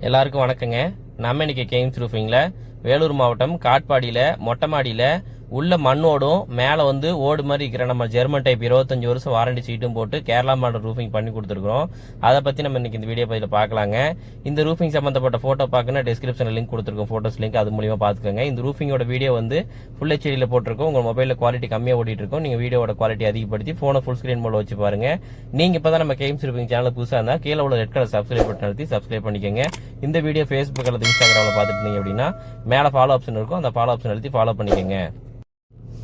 எல்லாருக்கும் வணக்கங்க. நம்ம இன்னைக்கு கேம்ஸ் ரூஃபிங்கில் வேலூர் மாவட்டம் காட்பாடியில் மொட்டை மாடியில் உள்ள மண்ணோடும் மேலே வந்து ஓடு மாதிரி இருக்கிற நம்ம ஜெர்மன் டைப் இருபத்தஞ்சு வருஷம் வாரண்டி சீட்டும் போட்டு கேரளா மாடல் ரூஃபிங் பண்ணி கொடுத்துருக்கோம் அதை பற்றி நம்ம இன்னைக்கு இந்த வீடியோ பதில் பார்க்கலாங்க. இந்த ரூஃபிங் சம்மந்தப்பட்ட ஃபோட்டோ பார்க்கணும் டிஸ்கிரிப்ஷனில் லிங்க் கொடுத்துருக்கோம். ஃபோட்டோஸ் லிங்க் அது மூலியமாக பார்த்துக்கோங்க. இந்த ரூஃபிங்கோட வீடியோ வந்து ஃபுல் ஹெச்டியில் போட்டிருக்கோம். உங்கள் மொபைலில் குவாலிட்டி கம்மியாக ஓடிட்டு இருக்கும். நீங்கள் வீடியோட குவாலிட்டி அதிகப்படுத்தி ஃபோனை ஃபுல் ஸ்க்ரீன் மூலம் வச்சு பாருங்க. நீங்கள் இப்போ தான் நம்ம கேம்ஸ் ரூஃபிங் சேனல் புதுசாக இருந்தால் கீழே உள்ள ரெட் கலர் சப்ஸ்கிரைப் பட்டன் நடத்தி சப்ஸ்கிரைப் பண்ணிக்கோங்க. இந்த வீடியோ ஃபேஸ்புக் அல்லது இன்ஸ்டாகிராமில் பார்த்துட்டு இருந்தீங்க அப்படின்னா மேலே ஃபாலோ ஆப்ஷன் இருக்கும் அந்த ஃபாலோ ஆப்ஷன் எழுதி ஃபாலோ பண்ணிக்கோங்க.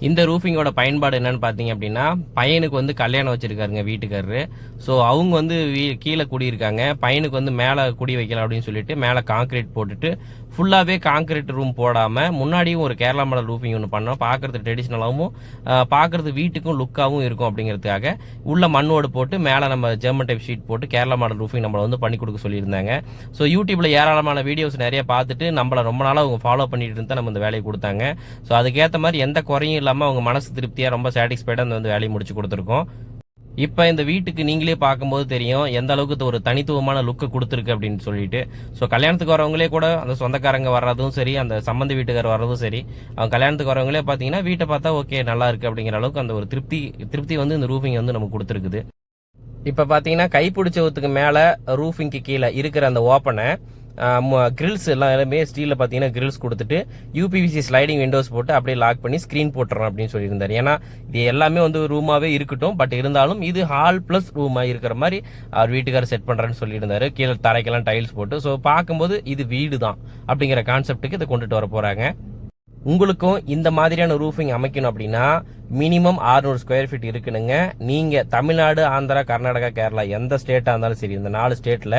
இந்த ரூஃபிங்கோட பயன்பாடு என்னன்னு பார்த்தீங்க அப்படின்னா பையனுக்கு வந்து கல்யாணம் வச்சுருக்காருங்க வீட்டுக்காரரு. ஸோ அவங்க வந்து வீ- கீழே குடியிருக்காங்க. பையனுக்கு வந்து மேலே குடி வைக்கலாம் அப்படின்னு சொல்லிட்டு மேலே காங்கிரீட் போட்டுட்டு ஃபுல்லாகவே காங்கிரீட் ரூம் போடாமல் முன்னாடியும் ஒரு கேரளா மாடல் ரூஃபிங் ஒன்று பண்ணோம். பார்க்குறது ட்ரெடிஷ்னலாகவும் பார்க்கறது வீட்டுக்கும் லுக்காகவும் இருக்கும் அப்படிங்கிறதுக்காக உள்ள மண்ணோடு போட்டு மேலே நம்ம ஜெர்மன் டைப் ஷீட் போட்டு கேரளா மாடல் ரூஃபிங் நம்மளை வந்து பண்ணி கொடுக்க சொல்லியிருந்தாங்க. ஸோ யூடியூப்ல ஏராளமான வீடியோஸ் நிறைய பார்த்துட்டு நம்மளை ரொம்ப நாளாக அவங்க ஃபாலோ பண்ணிட்டு இருந்தால் நம்ம இந்த வேலையை கொடுத்தாங்க. ஸோ அதுக்கேற்ற மாதிரி எந்த குறையும் இல்லாமல் அவங்க மனசு திருப்தியாக ரொம்ப சாட்டிஸ்ஃபைடாக அந்த வந்து வேலையை முடிச்சு கொடுத்துருக்கோம். இப்போ இந்த வீட்டுக்கு நீங்களே பார்க்கும்போது தெரியும் எந்த அளவுக்கு ஒரு தனித்துவமான லுக்கு கொடுத்துருக்கு அப்படின்னு சொல்லிட்டு. ஸோ கல்யாணத்துக்கு வரவங்களே கூட அந்த சொந்தக்காரங்க வர்றதும் சரி அந்த சம்மந்தி வீட்டுக்கார் வர்றதும் சரி அவங்க கல்யாணத்துக்கு வரவங்களே பார்த்தீங்கன்னா வீட்டை பார்த்தா ஓகே நல்லா இருக்கு அப்படிங்கிற அளவுக்கு அந்த ஒரு திருப்தி திருப்தி வந்து இந்த ரூஃபிங் வந்து நமக்கு கொடுத்துருக்குது. இப்போ பார்த்தீங்கன்னா கைப்பிடிச்சவத்துக்கு மேலே ரூஃபிங்க்கு கீழே இருக்கிற அந்த ஓப்பனை கிரில்ஸ் எல்லாம் எல்லாமே ஸ்டீலில் பார்த்தீங்கன்னா கிரில்ஸ் கொடுத்துட்டு யூபிவிசி ஸ்லைடிங் விண்டோஸ் போட்டு அப்படியே லாக் பண்ணி ஸ்க்ரீன் போட்டுறோம் அப்படின்னு சொல்லியிருந்தார். ஏன்னா இது எல்லாமே வந்து ரூமாகவே இருக்கட்டும். பட் இருந்தாலும் இது ஹால் ப்ளஸ் ரூமாக இருக்கிற மாதிரி அவர் வீட்டுக்காரர் செட் பண்ணுறேன்னு சொல்லியிருந்தாரு. கீழே தரைக்கெல்லாம் டைல்ஸ் போட்டு. ஸோ பார்க்கும்போது இது வீடு தான் அப்படிங்கிற கான்செப்ட்டுக்கு இதை கொண்டுட்டு வர போகிறாங்க உங்களுக்கும் இந்த மாதிரியான ரூஃபிங் அமைக்கணும் அப்படின்னா மினிமம் 600 ஸ்கொயர் ஃபீட் இருக்குனுங்க நீங்கள் தமிழ்நாடு ஆந்திரா கர்நாடகா கேரளா எந்த ஸ்டேட்டாக இருந்தாலும் சரி இந்த நாலு ஸ்டேட்டில்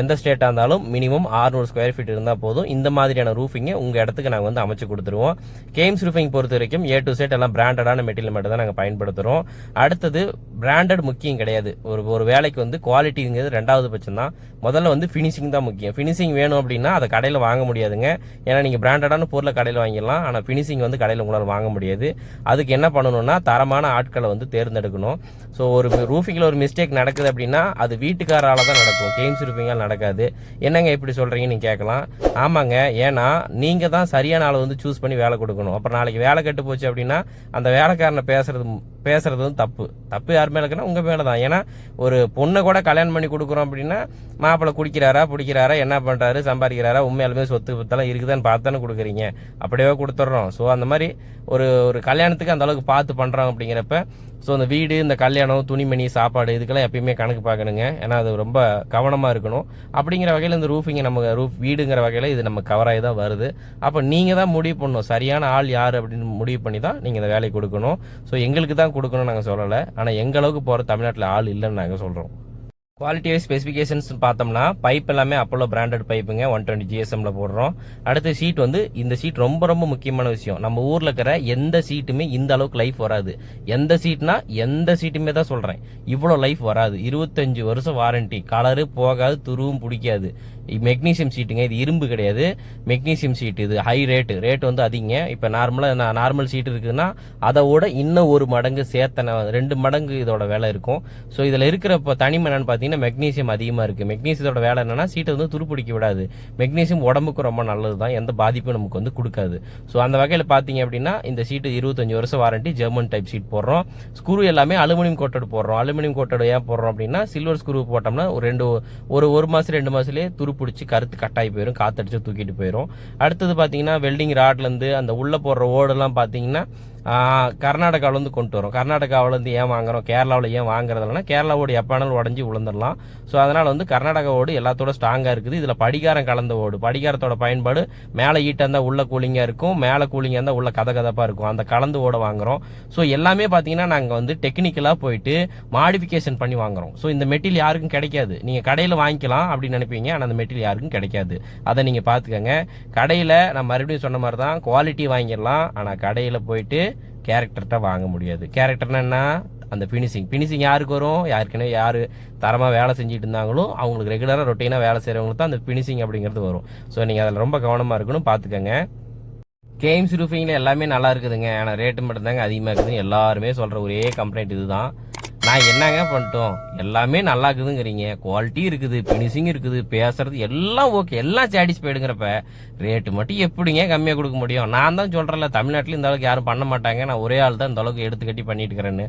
எந்த ஸ்டேட்டாக இருந்தாலும் மினிமம் 600 ஸ்கொயர் ஃபீட் இருந்தால் போதும். இந்த மாதிரியான ரூஃபிங்கை உங்கள் இடத்துக்கு நாங்கள் வந்து அமைச்சு கொடுத்துருவோம். கேம்ஸ் ரூஃபிங் பொறுத்த வரைக்கும் ஏ டு செட் எல்லாம் பிராண்டடான மெட்டீரியல் மட்டும் தான் நாங்கள் பயன்படுத்துகிறோம் அடுத்தது பிராண்டட் முக்கியம் கிடையாது. ஒரு ஒரு வேலைக்கு வந்து குவாலிட்டிங்கிறது ரெண்டாவது பட்சம் தான் முதல்ல வந்து ஃபினிஷிங் தான் முக்கியம். ஃபினிஷிங் வேணும் அப்படின்னா அதை கடையில் வாங்க முடியாதுங்க. ஏன்னா நீங்கள் பிராண்டடான பொருளை கடையில் வாங்கிடலாம். ஆனால் ஃபினிஷிங் வந்து கடையில் உங்களால் வாங்க முடியாது. அதுக்கு என்ன பண்ணணும்னா தரமான ஆட்களை வந்து தேர்ந்தெடுக்கணும். ஸோ ஒரு ரூஃபிங்கில் ஒரு மிஸ்டேக் நடக்குது அப்படின்னா அது வீட்டுக்காரால் தான் நடக்கும். கேம்ஸ் ரூஃபிங்கால் நடக்காது. என்னங்க இப்படி சொல்கிறீங்கன்னு நீங்கள் கேட்கலாம். ஆமாங்க. ஏன்னா நீங்கள் தான் சரியான ஆளை வந்து சூஸ் பண்ணி வேலை கொடுக்கணும். அப்புறம் நாளைக்கு வேலை கெட்டு போச்சு அப்படின்னா அந்த வேலைக்காரனை பேசுறது பேசுறது வந்து தப்பு. தப்பு யார் மேலே இருக்குன்னா உங்கள் மேலே தான் ஏன்னா ஒரு பொண்ணை கூட கல்யாணம் பண்ணி கொடுக்குறோம் அப்படின்னா மாப்பிள்ளை குடிக்கிறாரா பிடிக்கிறாரா என்ன பண்ணுறாரு சம்பாதிக்கிறாரா உண்மையாலுமே சொத்து பத்தெல்லாம் இருக்குதான்னு பார்த்து தானே கொடுக்குறீங்க. அப்படியே கொடுத்துட்றோம். ஸோ அந்த மாதிரி ஒரு ஒரு கல்யாணத்துக்கு அந்த அளவுக்கு பார்த்து பண்ணுறோம் அப்படிங்கிறப்ப ஸோ அந்த வீடு இந்த கல்யாணம் துணிமணி சாப்பாடு இதுக்கெல்லாம் எப்பயுமே கணக்கு பார்க்கணுங்க. ஏன்னா அது ரொம்ப கவனமாக இருக்கணும். அப்படிங்கிற வகையில் இந்த ரூஃபிங்கை நம்ம ரூஃப் வீடுங்கிற வகையில் இது நம்ம கவராகி தான் வருது. அப்போ நீங்கள் தான் முடிவு பண்ணணும். சரியான ஆள் யார் அப்படின்னு முடிவு பண்ணி தான் நீங்கள் இந்த வேலையை கொடுக்கணும். ஸோ எங்களுக்கு தான் கொடுக்கணும்னு நாங்கள் சொல்லலை. ஆனால் எங்களவுக்கு போகிற தமிழ்நாட்டில் ஆள் இல்லைன்னு நாங்கள் சொல்கிறோம் குவாலிட்டி வைஸ் ஸ்பெசிஃபிகேஷன்ஸ் பார்த்தோம்னா பைப் எல்லாமே அப்போலோ பிராண்டட் பைப்புங்க ஒன் டுவெண்ட்டி ஜிஎஸ்எம்ல போடுறோம். அடுத்த சீட் வந்து இந்த சீட் ரொம்ப ரொம்ப முக்கியமான விஷயம். நம்ம ஊரில் இருக்கிற எந்த சீட்டுமே இந்த அளவுக்கு லைஃப் வராது. எந்த சீட்னா எந்த சீட்டுமே தான் சொல்கிறேன் இவ்வளோ லைஃப் வராது. இருபத்தஞ்சு வருஷம் வாரண்டி கலரு போகாது துருவும் பிடிக்காது. மெக்னீசியம் சீட்டுங்க இது இரும்பு கிடையாது. மெக்னீசியம் சீட் இது ஹை ரேட்டு ரேட் வந்து அதிகங்க. இப்போ நார்மலாக நான் நார்மல் சீட் இருக்குதுன்னா அதை விட இன்னும் ஒரு மடங்கு சேர்த்தன ரெண்டு மடங்கு இதோட விலை இருக்கும். ஸோ இதில் இருக்கிற இப்போ தனிமனான்னு பார்த்தீங்கன்னா பார்த்தீங்கன்னா மெக்னீசியம் அதிகமாக இருக்குது மெக்னீசியத்தோட வேலை என்னென்னா சீட்டை வந்து துருப்பிடிக்க விடாது. மெக்னீசியம் உடம்புக்கு ரொம்ப நல்லது தான். எந்த பாதிப்பும் நமக்கு வந்து கொடுக்காது. ஸோ அந்த வகையில் பார்த்தீங்க அப்படின்னா இந்த சீட்டு இருபத்தஞ்சு வருஷம் வாரண்டி ஜெர்மன் டைப் சீட் போடுறோம். ஸ்க்ரூ எல்லாமே அலுமினியம் கோட்டட் போடுறோம். அலுமினியம் கோட்டட் ஏன் போடுறோம் அப்படின்னா சில்வர் ஸ்க்ரூ போட்டோம்னா ஒரு ரெண்டு ஒரு ஒரு மாதம் ரெண்டு மாதத்துலேயே துருப்பிடிச்சு கருத்து கட்டாயி போயிடும் காத்தடிச்சு தூக்கிட்டு போயிடும் அடுத்தது பார்த்தீங்கன்னா வெல்டிங் ராட்லேருந்து அந்த உள்ளே போடுற ஓடெல்லாம் பார்த்தீங்கன்னா கர்நாடகாவிலேருந்து கொண்டு வரோம். கர்நாடகாவிலேருந்து ஏன் வாங்குறோம்? கேரளாவில் ஏன் வாங்குறதுலனா கேரளாவோட எப்பானாலும் உடஞ்சி விழுந்துடலாம் ஸோ அதனால் வந்து கர்நாடகா ஓடு எல்லாத்தோட ஸ்ட்ராங்காக இருக்குது. இதில் படிகாரம் கலந்த ஓடு. படிகாரத்தோட பயன்பாடு மேலே ஈட்டாக இருந்தால் உள்ள கூலிங்காக இருக்கும். மேலே கூலிங்காக இருந்தால் உள்ள கத கதப்பாக இருக்கும். அந்த கலந்து ஓட வாங்குறோம். ஸோ எல்லாமே பார்த்தீங்கன்னா நாங்கள் வந்து டெக்னிக்கலாக போயிட்டு மாடிஃபிகேஷன் பண்ணி வாங்குறோம். ஸோ இந்த மெட்டீரியல் யாருக்கும் கிடைக்காது. நீங்கள் கடையில் வாங்கிக்கலாம் அப்படின்னு நினைப்பீங்க. ஆனால் அந்த மெட்டீரியல் யாருக்கும் கிடைக்காது. அதை நீங்கள் பார்த்துக்கங்க கடையில் நான் மறுபடியும் சொன்ன மாதிரி தான் குவாலிட்டி வாங்கிடலாம். ஆனால் கடையில் போயிட்டு கேரக்டர்கிட்ட வாங்க முடியாது. கேரக்டர்னா என்ன? அந்த ஃபினிஷிங் ஃபினிஷிங் யாருக்கு வரும்? யாருக்குன்னு யார் தரமாக வேலை செஞ்சுட்டு இருந்தாங்களோ அவங்களுக்கு ரெகுலராக ரொட்டீனாக வேலை செய்கிறவங்களுக்கு தான் அந்த ஃபினிஷிங் அப்படிங்கிறது வரும். ஸோ நீங்கள் அதில் ரொம்ப கவனமாக இருக்கணும். பார்த்துக்கோங்க கேம்ஸ் ரூஃபிங்கில் எல்லாமே நல்லா இருக்குதுங்க. ஆனால் ரேட்டு மட்டும்தாங்க அதிகமாக இருக்குதுன்னு எல்லாருமே சொல்கிற ஒரே கம்ப்ளைண்ட் இதுதான். நான் என்னங்க பண்ணிட்டோம்? எல்லாமே நல்லா இருக்குதுங்கிறீங்க குவாலிட்டி இருக்குது ஃபினிஷிங் இருக்குது பேசுறது எல்லாம் ஓகே எல்லாம் சாட்டிஸ்ஃபைடுங்கிறப்ப ரேட்டு மட்டும் எப்படிங்க கம்மியாக கொடுக்க முடியும்? நான் தான் சொல்கிறேன்ல தமிழ்நாட்டில் இந்த அளவுக்கு யாரும் பண்ண மாட்டாங்க. நான் ஒரே ஆள் தான் இந்த அளவுக்கு எடுத்து கட்டி பண்ணிட்டு இருக்கிறேன்னு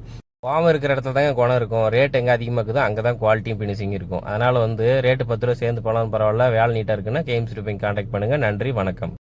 பாவம் இருக்கிற இடத்துல தாங்க குணம் இருக்கும். ரேட் எங்கே அதிகமாக இருக்குதோ அங்கே தான் குவாலிட்டியும் ஃபினிஷிங் இருக்கும். அதனால் வந்து ரேட்டு பத்து ரூபா சேர்ந்து போனாலும் பரவாயில்ல. வேலை நீட்டாக இருக்குன்னா கேம்ஸ் ரூபிங் கான்டாக்ட் பண்ணுங்கள் நன்றி வணக்கம்.